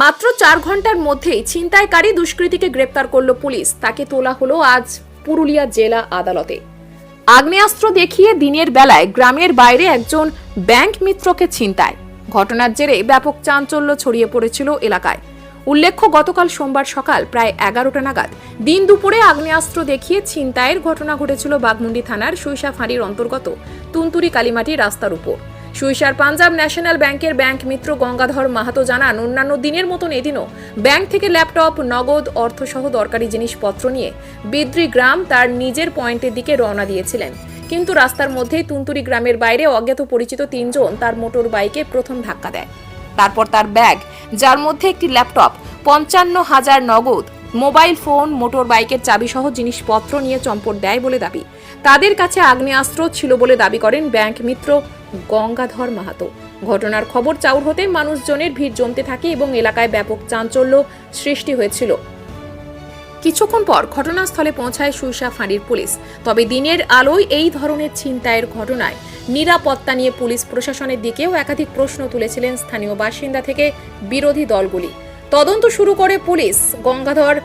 মাত্র চার ঘণ্টার মধ্যেই ছিনতাইকারী দুষ্কৃতীকে গ্রেপ্তার করল পুলিশ। তাকে তোলা হলো আজ পুরুলিয়া জেলা আদালতে। আগ্নেয়াস্ত্র দেখিয়ে দিনের বেলায় গ্রামের বাইরে একজন ব্যাংক মিত্রকে ছিনতায় ঘটনার জেরে ব্যাপক চাঞ্চল্য ছড়িয়ে পড়েছিল এলাকায়। উল্লেখ্য, গতকাল সোমবার সকাল প্রায় এগারোটা নাগাদ দিন দুপুরে আগ্নেয়াস্ত্র দেখিয়ে ছিনতাইয়ের ঘটনা ঘটেছিল বাগমুন্ডি থানার সুইসা ফাঁড়ির অন্তর্গত তুনতুরি কালীমাটি রাস্তার উপর। সুইসার পাঞ্জাব ন্যাশনাল ব্যাংকের ব্যাংক মিত্র গঙ্গাধর মাহাতো জানান, অন্যান্য দিনের মতন এদিনও ব্যাংক থেকে ল্যাপটপ, নগদ, অর্থসহ দরকারি জিনিসপত্র নিয়ে বিদ্রি গ্রাম তার নিজের পয়েন্টের দিকে রওনা দিয়েছিলেন। কিন্তু রাস্তার মধ্যেই তুনতুরি গ্রামের বাইরে অজ্ঞাত পরিচিত তিনজন তার মোটর বাইকে প্রথম ধাক্কা দেয়। তারপর তার ব্যাগ, যার মধ্যে একটি ল্যাপটপ, পঞ্চান্ন হাজার নগদ, মোবাইল ফোন, মোটর বাইকের চাবিসহ জিনিসপত্র নিয়ে চম্পট দেয় বলে দাবি। তাদের কাছে আগ্নেয়াস্ত্র ছিল বলে দাবি করেন ব্যাংক মিত্র গঙ্গাধর মাহাতো। ঘটনার খবর চাউর হতে মানুষজনের ভিড় জমতে থাকে এবং এলাকায় ব্যাপক চাঞ্চল্য সৃষ্টি হয়েছিল। কিছুক্ষণ পর ঘটনাস্থলে পৌঁছায় সুইসা ফাঁড়ির পুলিশ। তবে দিনের আলোয় এই ধরনের ছিনতাইয়ের ঘটনায় নিরাপত্তা নিয়ে পুলিশ প্রশাসনের দিকেও একাধিক প্রশ্ন তুলেছিলেন স্থানীয় বাসিন্দা থেকে বিরোধী দলগুলি। তদন্ত শুরু করে পুলিশ। গঙ্গাধর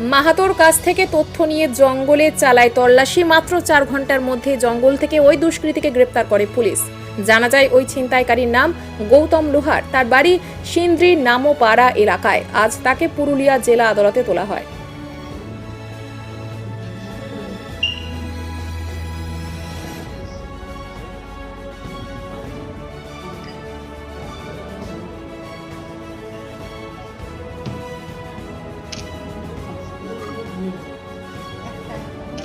মাহাতোর কাছ থেকে তথ্য নিয়ে জঙ্গলে চালায় তল্লাশি। মাত্র চার ঘণ্টার মধ্যে জঙ্গল থেকে ওই দুষ্কৃতীকে গ্রেপ্তার করে পুলিশ। জানা যায়, ওই ছিনতাইকারীর নাম গৌতম লোহার। তার বাড়ি সিন্দ্রির নামোপাড়া এলাকায়। আজ তাকে পুরুলিয়া জেলা আদালতে তোলা হয়।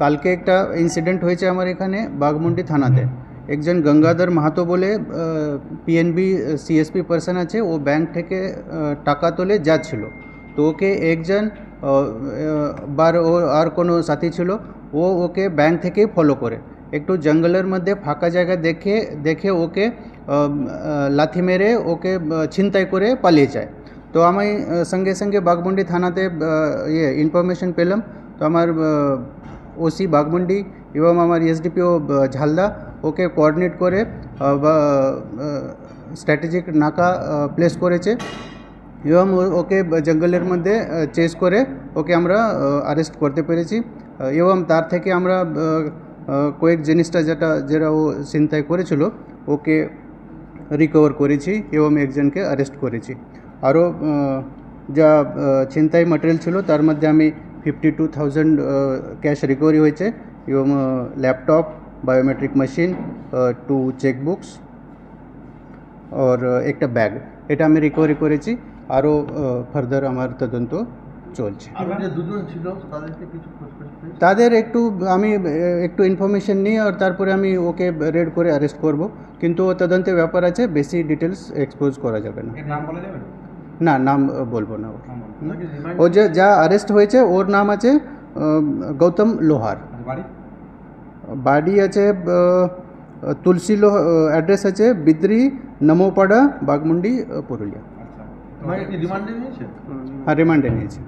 কালকে একটা ইনসিডেন্ট হয়েছে আমার এখানে বাঘমুন্ডি থানাতে। একজন গঙ্গাধর মাহাতো বলে পিএনবি সিএসপি পার্সন আছে ও ব্যাংক থেকে টাকা তোলে যাচ্ছিল। তো ওকে একজন বার ও আর কোনো সাথী ছিল ও ওকে ব্যাংক থেকেই ফলো করে। একটু জঙ্গলের মধ্যে ফাঁকা জায়গা দেখে দেখে ওকে লাথি মেরে ওকে ছিনতাই করে পালিয়ে যায়। তো আমি সঙ্গে সঙ্গে বাঘমুন্ডি থানাতে ইয়ে ইনফরমেশন পেলাম তো আমার ওসি বাঘমুন্ডি এবং আমার এসডিপিও ঝালদা ওকে কোঅর্ডিনেট করে স্ট্র্যাটেজিক নাকা প্লেস করেছে এবং ওকে জঙ্গলের মধ্যে চেস করে ওকে আমরা অ্যারেস্ট করতে পেরেছি এবং তার থেকে আমরা কয়েক জিনিসটা যেটা যেটা ও চিন্তায় করেছিল ওকে রিকভার করেছি এবং একজনকে অ্যারেস্ট করেছি আরও যা ছিনতাই ম্যাটেরিয়াল ছিল তার মধ্যে আমি fifty two thousand cash recovery হয়েছে এবং laptop biometric machine two checkbooks আর আহ, একটা ব্যাগ এটা আমি রিকভারি করেছি আরও ফার্দার আমার তদন্ত চলছে? তাদের একটু আমি একটু ইনফরমেশন নিই আর তারপরে আমি ওকে রেড করে অ্যারেস্ট করব। কিন্তু ও তদন্তের ব্যাপার আছে বেশি ডিটেলস এক্সপোজ করা যাবে না। নাম বলা যাবে না নাম বলব না ও যে যা অ্যারেস্ট হয়েছে ওর নাম আছে গৌতম লোহার। বাড়ি? বাড়ি আছে তুলসী লোহ অ্যাড্রেস আছে বিদ্রি নমোপাড়া বাগমুন্ডি পুরুলিয়া। হ্যাঁ রিমান্ডে নিয়েছে? হ্যাঁ রিমান্ডে নিয়েছি।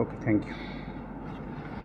Okay thank you